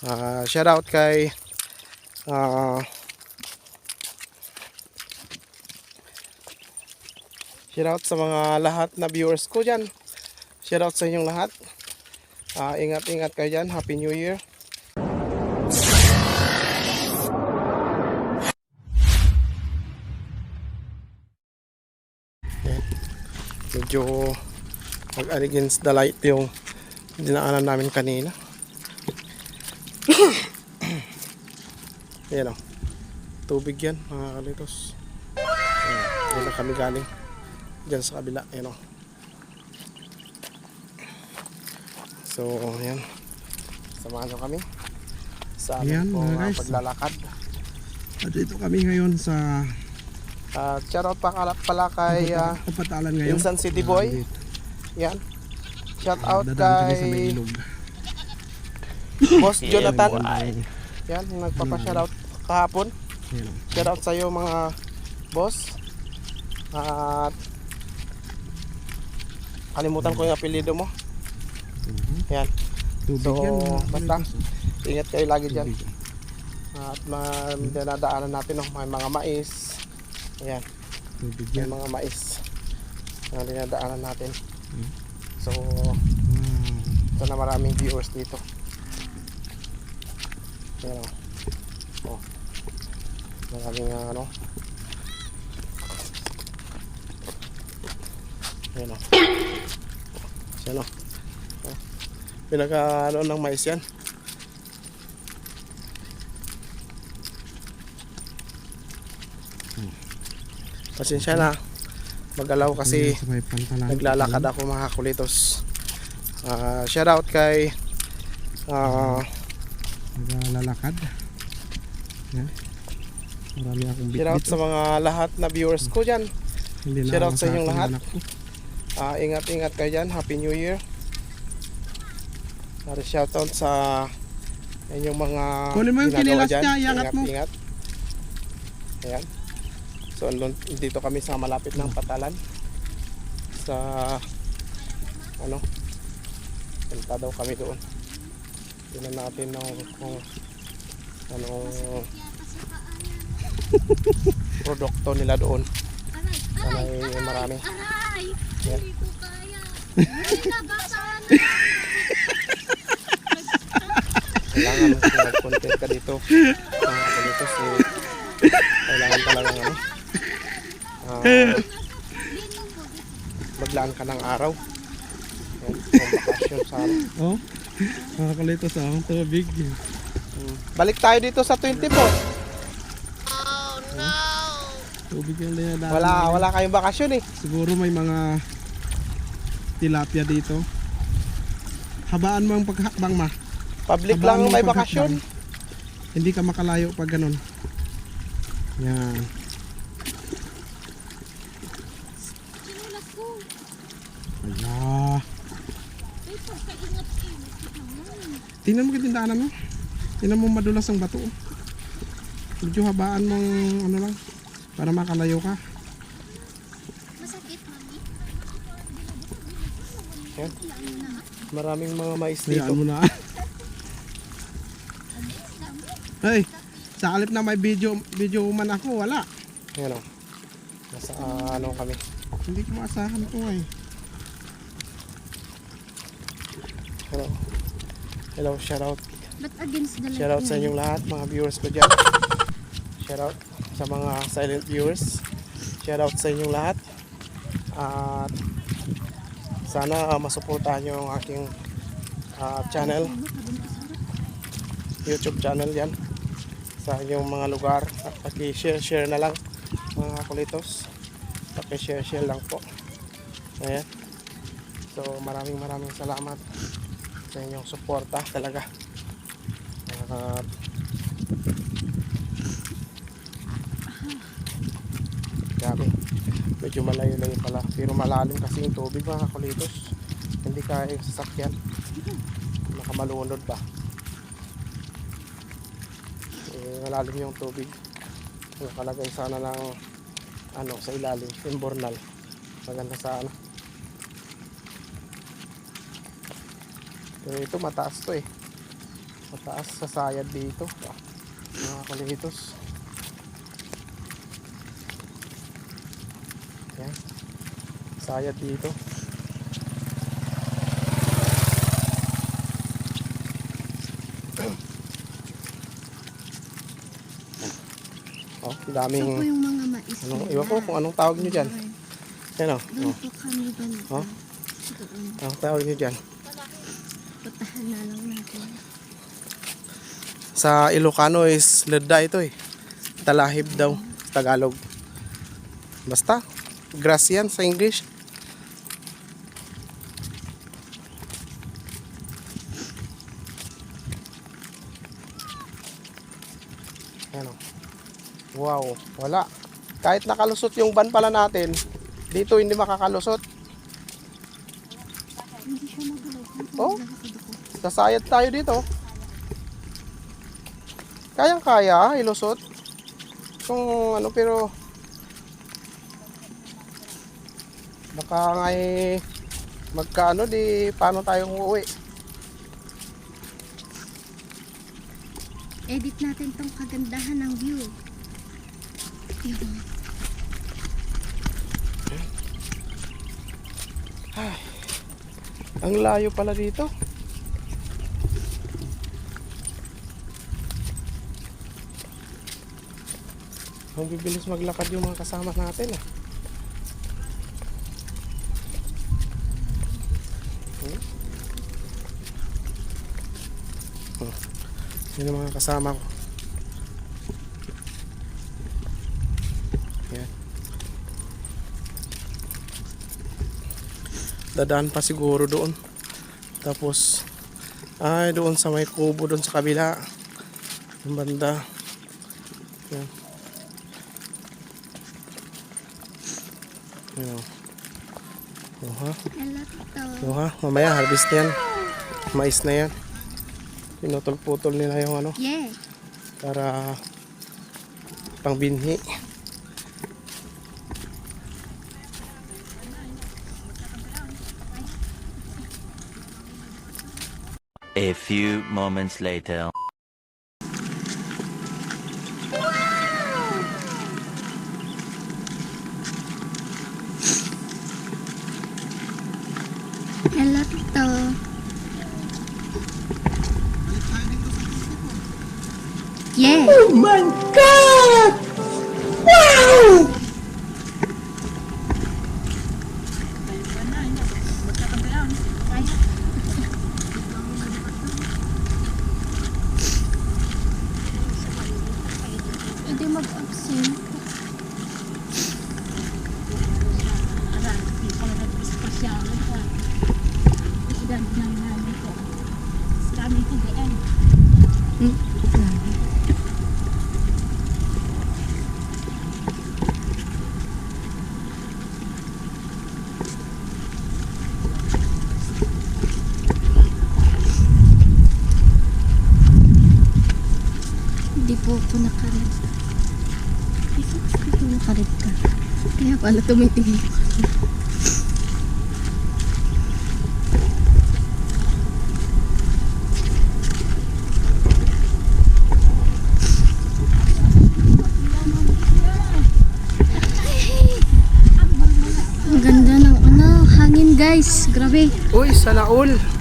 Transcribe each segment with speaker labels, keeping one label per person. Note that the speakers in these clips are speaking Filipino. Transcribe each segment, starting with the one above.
Speaker 1: Ah, shout out kay ah shout out sa mga lahat na viewers ko dyan. Shout out sa inyong lahat. Ah, ingat-ingat kayo dyan. Happy New Year. Medyo mag against the light yung dinaanan namin kanina. Ayan o. Tubig yan mga kalitos. Ayan. Ayan na kami galing. Diyan sa kabila. Ayan o. So, ayan. Samahan nyo kami sa
Speaker 2: Ayan,
Speaker 1: aming pong,
Speaker 2: mga
Speaker 1: ah,
Speaker 2: guys.
Speaker 1: paglalakad.
Speaker 2: At dito kami ngayon sa
Speaker 1: At shout out pa pala kay ah,
Speaker 2: kapatalan ngayon.
Speaker 1: Insan City Boy.
Speaker 2: Ah,
Speaker 1: yan. Shout out
Speaker 2: sa may
Speaker 1: kay
Speaker 2: ilog.
Speaker 1: Boss Jonathan. Yan, nagpapa-shoutout kahapon. Shoutout sa iyo mga boss. At kalimutan ko yung apelyido mo.
Speaker 2: Mhm.
Speaker 1: Yan. So, basta. Ingat kayo lagi dyan.
Speaker 2: Tubig.
Speaker 1: At ma- dinadaanan natin no, may mga mais. Ayan, may
Speaker 2: yan.
Speaker 1: mga mais na dinadaanan natin.
Speaker 2: Hmm.
Speaker 1: So,
Speaker 2: Wow.
Speaker 1: sana maraming viewers dito. Ayan o. Oh. Maraming ah, ano. Ayan o. Ayan o. Oh. Pinaka ano ng mais yan. Pasensya na. Magalaw kasi naglalakad ako mga kulitos. Ah, shout out kay ah,
Speaker 2: Naglalakad. Ayan. Marami akong bit
Speaker 1: shout out sa mga lahat na viewers ko dyan. Shout out sa inyong lahat.
Speaker 2: ko.
Speaker 1: Ah, ingat-ingat kayo dyan. Happy New Year. Para shout out sa inyong mga
Speaker 2: Kunin mo yung kinilas niya, iangat mo.
Speaker 1: Ingat. Ayan. So, dito kami sa malapit ng patalan. Sa ano punta daw kami doon. Tingnan natin ng kung anong produkto nila doon. Sana ay marami.
Speaker 3: Aray!
Speaker 1: Yan.
Speaker 3: Hindi ko kaya. Ay, nabasaan.
Speaker 1: kailangan mag-content ka dito mga dito si kailangan talaga ano ah, maglaan ka ng araw yan, kung bakasyon sa ano.
Speaker 2: Oh. Nakakalito sa akong tubig.
Speaker 1: Balik tayo dito sa 24
Speaker 2: Tubig yung dinadaan.
Speaker 1: wala
Speaker 2: namin.
Speaker 1: wala kayong bakasyon eh
Speaker 2: Siguro may mga tilapia dito. Habaan mo ang paghakbang ma.
Speaker 1: public
Speaker 2: Habaan
Speaker 1: lang may bakasyon
Speaker 2: Hindi ka makalayo pag ganun. Yan. Ala.
Speaker 3: Ay, pagkaingat-ingat naman.
Speaker 2: Tingnan mo kitindaanan mo. Tingnan mo madulas ang bato. oh. Medyo habaan mong ano lang. Para makalayo ka.
Speaker 3: Masakit, mami.
Speaker 1: yan. maraming mga mais dito
Speaker 2: Hayaan mo na. Hey, sa alip na may video video man ako, wala.
Speaker 1: yan o nasa ah, ano kami
Speaker 2: Hindi ko maasahan to eh.
Speaker 1: hello hello shout out
Speaker 3: But against the
Speaker 1: Shout out sa inyong lahat, mga viewers ko dyan. Shout out sa mga silent viewers. Shout out sa inyong lahat. At sana uh, masuportahan nyo ang aking ah, channel. YouTube channel yan. Sa inyong mga lugar. At paki-share-share na lang mga kulitos. Paki-share-share lang po. Ayan. So maraming maraming salamat sa inyong suporta talaga. At Grabe. Medyo malayo-layo pala. Pero malalim kasi yung tubig mga kulitos. Hindi kaya yung sasakyan. Nakamalunod ba? Eh, malalim yung tubig. Nakalagay sana ng ano sa ilalim, imbornal. Maganda sa ano. Pero ito mataas to eh. Mataas sa sayad dito. Mga kulitos. Yan. Sayad dito. Oh, ang daming
Speaker 3: po yung mga mais
Speaker 1: ano, iwan ko kung anong tawag nyo dyan. Yan oh.
Speaker 3: Doon
Speaker 1: oh.
Speaker 3: po kami.
Speaker 1: Oh.
Speaker 3: Doon.
Speaker 1: Anong tawag nyo dyan?
Speaker 3: Putahan na lang natin.
Speaker 1: Sa Ilocano is ledda ito eh. Talahib daw. Tagalog. Basta. Grass yan sa English. Ano? Wow, wala. Kahit nakalusot yung ban pala natin, dito hindi makakalusot. Sasayad tayo dito. Kayang kaya, ilusot. Kung ano, pero baka nga eh, magkaano di paano tayong uuwi.
Speaker 3: Edit natin tong kagandahan ng view. Yun.
Speaker 1: Ang layo pala dito. Ang bibilis maglakad yung mga kasama natin eh. Hmm? Hmm. Yun mga kasama ko. Yan. Dadaan pa siguro doon. Tapos, ay doon sa may kubo doon sa kabila. Yung banda. Yan. Yan. Oh, ha? Oh, ha? Mamaya harvest na yan. Mais na yan. Pinutol-putol nila yung ano
Speaker 3: Yeah.
Speaker 1: para pang binhi.
Speaker 4: A few moments later.
Speaker 3: Hello, Tito. Yeah. Hindi po ako nakared. Hindi po ako nakared ka. Kaya pala tumitingin ko. Ang ganda ng ano, hangin guys. Grabe.
Speaker 1: Uy, sana all.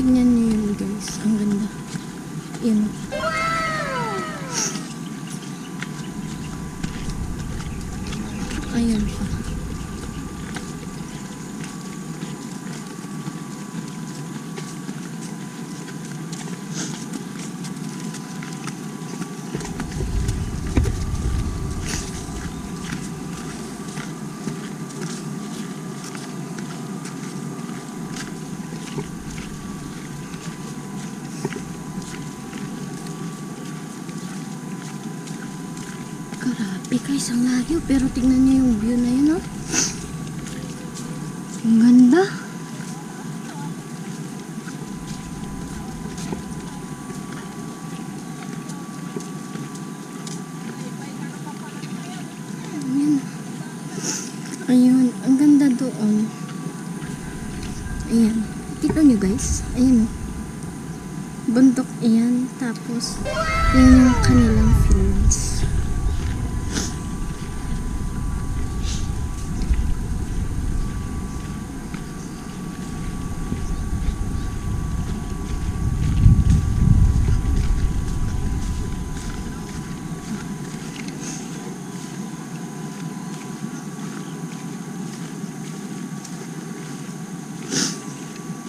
Speaker 3: Tignan niyo yun guys. Ang ganda. Yan. Ayan pa. Grabe guys, ang layo. Pero tingnan niyo yung view na yun, oh. Ang ganda. Ayan. Ayun, ang ganda doon. Ayan. Kita niyo guys? Ayan, oh. Bundok iyan. Tapos, yun yung kanilang fields.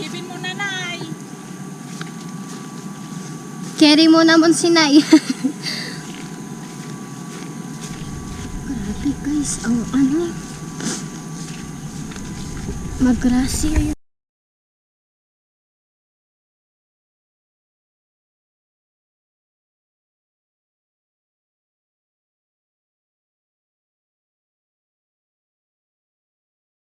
Speaker 5: Ibin mo na, Nay.
Speaker 3: Carry mo naman si Nay. Grabe guys, ang ano. Magrasya yun.